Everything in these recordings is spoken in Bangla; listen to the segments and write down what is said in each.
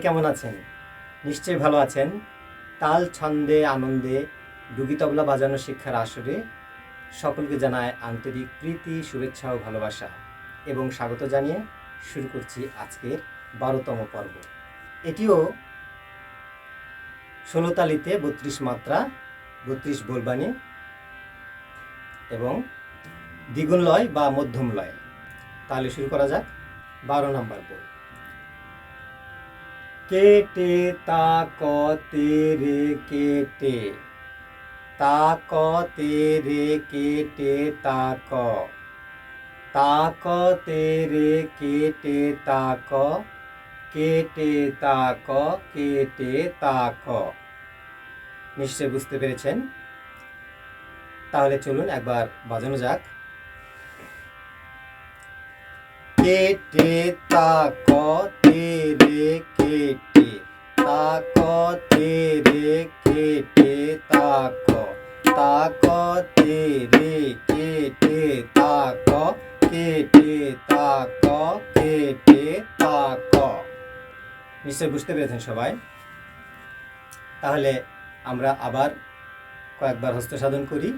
কেমন আছেন? নিশ্চয়ই ভালো আছেন। তাল ছন্দে আনন্দে ডুগি তবলা বাজানো শিক্ষার আসরে সকলকে জানায় আন্তরিক প্রীতি, শুভেচ্ছা ও ভালোবাসা এবং স্বাগত জানিয়ে শুরু করছি আজকের বারোতম পর্ব। এটিও ষোলো তালিতে বত্রিশ মাত্রা, বত্রিশ বোলবানি এবং দ্বিগুণ লয় বা মধ্যম লয়। তাহলে শুরু করা যাক। বারো নম্বর বই কেটে তা ক তেরে কেটে তা ক তেরে কেটে তা ক তা ক তেরে কেটে তা ক কেটে তা ক কেটে তা ক নিশ্চয় বুঝতে পেরেছেন? তাহলে চলুন একবার বাজানো যাক। কেটে তা ক তেরে কেটে তা ক তেরে কেটে তা ক তেরে কেটে ক কেটে তা ক কেটে ক নিশ্চয় বুঝতে পেরেছেন সবাই? তাহলে আমরা আবার কয়েকবার হস্ত সাধন করি।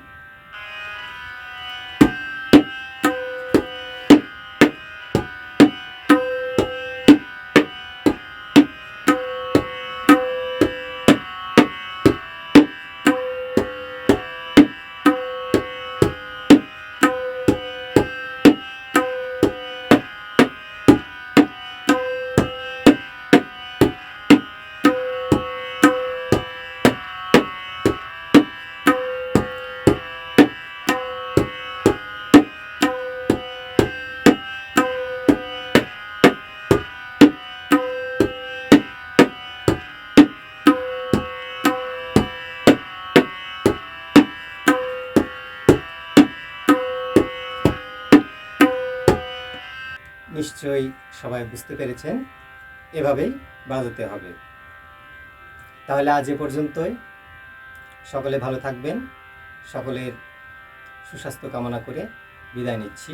নিশ্চয়ই সবাই বুঝতে পেরেছেন। এভাবেই বাজাতে হবে। তাহলে আজ এ পর্যন্তই। সকলে ভালো থাকবেন। সকলের সুস্বাস্থ্য কামনা করে বিদায় নিচ্ছি।